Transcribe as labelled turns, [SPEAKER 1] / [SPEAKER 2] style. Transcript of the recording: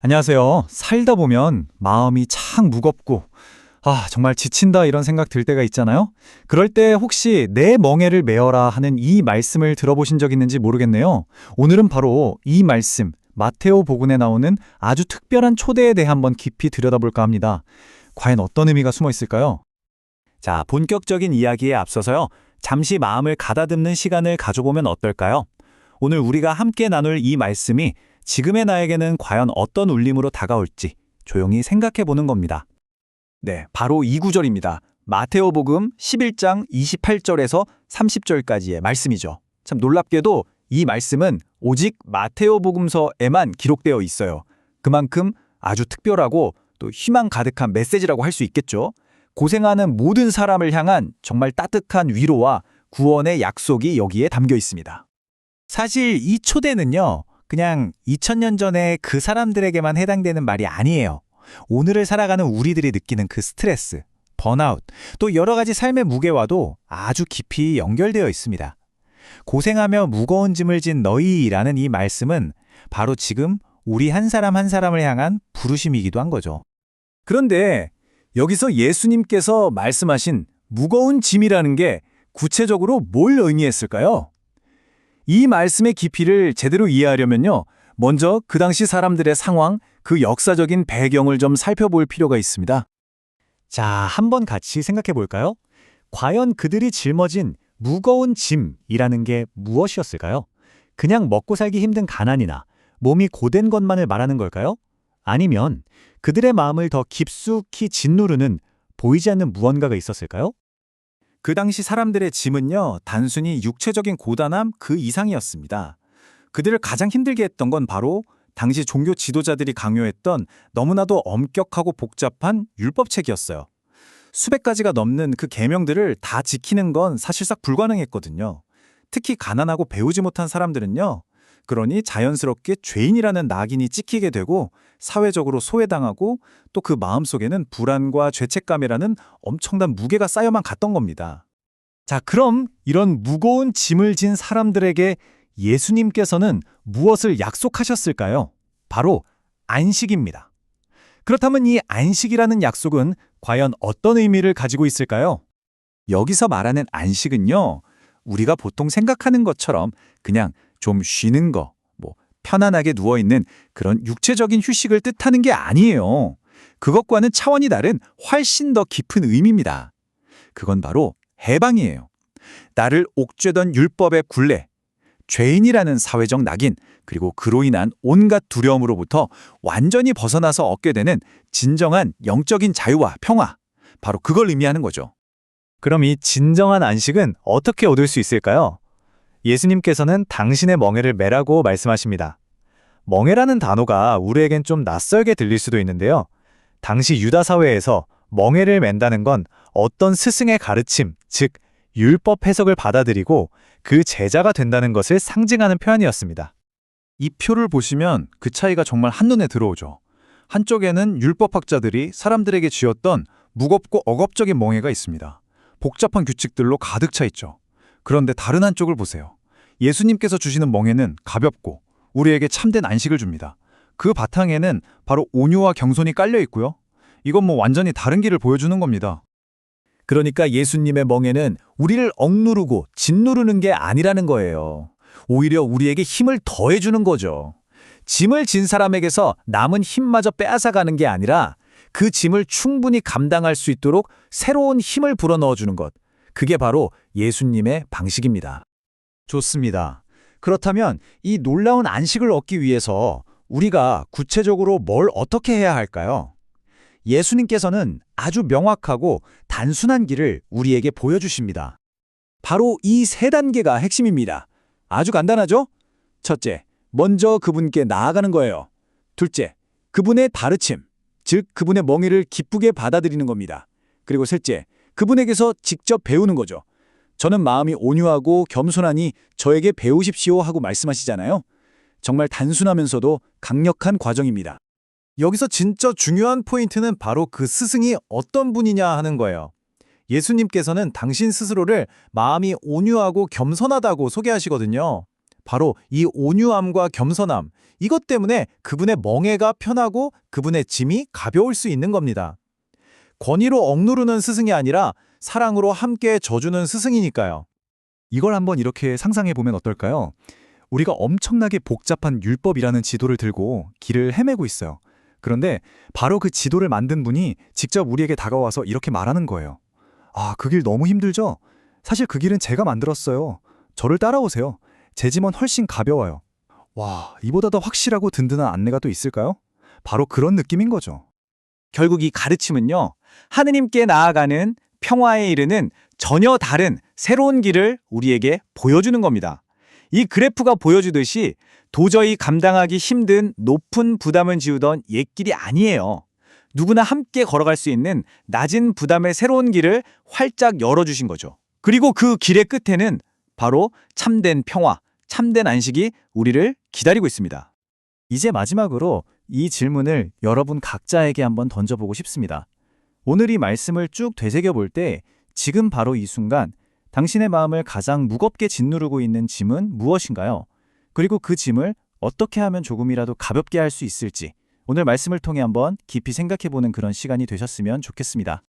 [SPEAKER 1] 안녕하세요. 살다 보면 마음이 참 무겁고, 아, 정말 지친다 이런 생각 들 때가 있잖아요. 그럴 때 혹시 내 멍에를 메어라 하는 이 말씀을 들어보신 적 있는지 모르겠네요. 오늘은 바로 이 말씀, 마테오 복음에 나오는 아주 특별한 초대에 대해 한번 깊이 들여다볼까 합니다. 과연 어떤 의미가 숨어 있을까요? 자, 본격적인 이야기에 앞서서요. 잠시 마음을 가다듬는 시간을 가져보면 어떨까요? 오늘 우리가 함께 나눌 이 말씀이 지금의 나에게는 과연 어떤 울림으로 다가올지 조용히 생각해 보는 겁니다. 네, 바로 이 구절입니다. 마테오복음 11장 28절에서 30절까지의 말씀이죠. 참 놀랍게도 이 말씀은 오직 마테오복음서에만 기록되어 있어요. 그만큼 아주 특별하고 또 희망 가득한 메시지라고 할 수 있겠죠. 고생하는 모든 사람을 향한 정말 따뜻한 위로와 구원의 약속이 여기에 담겨 있습니다. 사실 이 초대는요, 그냥 2000년 전에 그 사람들에게만 해당되는 말이 아니에요. 오늘을 살아가는 우리들이 느끼는 그 스트레스, 번아웃, 또 여러 가지 삶의 무게와도 아주 깊이 연결되어 있습니다. 고생하며 무거운 짐을 진 너희라는 이 말씀은 바로 지금 우리 한 사람 한 사람을 향한 부르심이기도 한 거죠. 그런데 여기서 예수님께서 말씀하신 무거운 짐이라는 게 구체적으로 뭘 의미했을까요? 이 말씀의 깊이를 제대로 이해하려면요. 먼저 그 당시 사람들의 상황, 그 역사적인 배경을 좀 살펴볼 필요가 있습니다. 자, 한번 같이 생각해 볼까요? 과연 그들이 짊어진 무거운 짐이라는 게 무엇이었을까요? 그냥 먹고 살기 힘든 가난이나 몸이 고된 것만을 말하는 걸까요? 아니면 그들의 마음을 더 깊숙이 짓누르는 보이지 않는 무언가가 있었을까요? 그 당시 사람들의 짐은요, 단순히 육체적인 고단함 그 이상이었습니다. 그들을 가장 힘들게 했던 건 바로 당시 종교 지도자들이 강요했던 너무나도 엄격하고 복잡한 율법책이었어요. 수백 가지가 넘는 그 계명들을 다 지키는 건 사실상 불가능했거든요. 특히 가난하고 배우지 못한 사람들은요. 그러니 자연스럽게 죄인이라는 낙인이 찍히게 되고 사회적으로 소외당하고 또 그 마음속에는 불안과 죄책감이라는 엄청난 무게가 쌓여만 갔던 겁니다. 자, 그럼 이런 무거운 짐을 진 사람들에게 예수님께서는 무엇을 약속하셨을까요? 바로 안식입니다. 그렇다면 이 안식이라는 약속은 과연 어떤 의미를 가지고 있을까요? 여기서 말하는 안식은요, 우리가 보통 생각하는 것처럼 그냥 좀 쉬는 거, 뭐 편안하게 누워 있는 그런 육체적인 휴식을 뜻하는 게 아니에요. 그것과는 차원이 다른 훨씬 더 깊은 의미입니다. 그건 바로 해방이에요. 나를 옥죄던 율법의 굴레, 죄인이라는 사회적 낙인, 그리고 그로 인한 온갖 두려움으로부터 완전히 벗어나서 얻게 되는 진정한 영적인 자유와 평화, 바로 그걸 의미하는 거죠. 그럼 이 진정한 안식은 어떻게 얻을 수 있을까요? 예수님께서는 당신의 멍에를 매라고 말씀하십니다. 멍에라는 단어가 우리에겐 좀 낯설게 들릴 수도 있는데요. 당시 유다 사회에서 멍에를 맨다는 건 어떤 스승의 가르침, 즉 율법 해석을 받아들이고 그 제자가 된다는 것을 상징하는 표현이었습니다. 이 표를 보시면 그 차이가 정말 한눈에 들어오죠. 한쪽에는 율법학자들이 사람들에게 쥐었던 무겁고 억압적인 멍에가 있습니다. 복잡한 규칙들로 가득 차 있죠. 그런데 다른 한쪽을 보세요. 예수님께서 주시는 멍에는 가볍고 우리에게 참된 안식을 줍니다. 그 바탕에는 바로 온유와 경손이 깔려 있고요. 이건 뭐 완전히 다른 길을 보여주는 겁니다. 그러니까 예수님의 멍에는 우리를 억누르고 짓누르는 게 아니라는 거예요. 오히려 우리에게 힘을 더해주는 거죠. 짐을 진 사람에게서 남은 힘마저 빼앗아가는 게 아니라 그 짐을 충분히 감당할 수 있도록 새로운 힘을 불어넣어주는 것. 그게 바로 예수님의 방식입니다. 좋습니다. 그렇다면 이 놀라운 안식을 얻기 위해서 우리가 구체적으로 뭘 어떻게 해야 할까요? 예수님께서는 아주 명확하고 단순한 길을 우리에게 보여주십니다. 바로 이 세 단계가 핵심입니다. 아주 간단하죠? 첫째, 먼저 그분께 나아가는 거예요. 둘째, 그분의 다르침, 즉 그분의 멍에를 기쁘게 받아들이는 겁니다. 그리고 셋째, 그분에게서 직접 배우는 거죠. 저는 마음이 온유하고 겸손하니 저에게 배우십시오 하고 말씀하시잖아요. 정말 단순하면서도 강력한 과정입니다. 여기서 진짜 중요한 포인트는 바로 그 스승이 어떤 분이냐 하는 거예요. 예수님께서는 당신 스스로를 마음이 온유하고 겸손하다고 소개하시거든요.
[SPEAKER 2] 바로 이 온유함과 겸손함, 이것 때문에 그분의 멍에가 편하고 그분의 짐이 가벼울 수 있는 겁니다. 권위로 억누르는 스승이 아니라 사랑으로 함께 져주는 스승이니까요.
[SPEAKER 1] 이걸 한번 이렇게 상상해 보면 어떨까요? 우리가 엄청나게 복잡한 율법이라는 지도를 들고 길을 헤매고 있어요. 그런데 바로 그 지도를 만든 분이 직접 우리에게 다가와서 이렇게 말하는 거예요. 아, 그 길 너무 힘들죠? 사실 그 길은 제가 만들었어요. 저를 따라오세요. 제 짐은 훨씬 가벼워요. 와, 이보다 더 확실하고 든든한 안내가 또 있을까요? 바로 그런 느낌인 거죠.
[SPEAKER 3] 결국 이 가르침은요, 하느님께 나아가는 평화에 이르는 전혀 다른 새로운 길을 우리에게 보여주는 겁니다. 이 그래프가 보여주듯이 도저히 감당하기 힘든 높은 부담을 지우던 옛길이 아니에요. 누구나 함께 걸어갈 수 있는 낮은 부담의 새로운 길을 활짝 열어주신 거죠. 그리고 그 길의 끝에는 바로 참된 평화, 참된 안식이 우리를 기다리고 있습니다.
[SPEAKER 1] 이제 마지막으로 이 질문을 여러분 각자에게 한번 던져보고 싶습니다. 오늘 이 말씀을 쭉 되새겨 볼 때 지금 바로 이 순간 당신의 마음을 가장 무겁게 짓누르고 있는 짐은 무엇인가요? 그리고 그 짐을 어떻게 하면 조금이라도 가볍게 할 수 있을지 오늘 말씀을 통해 한번 깊이 생각해 보는 그런 시간이 되셨으면 좋겠습니다.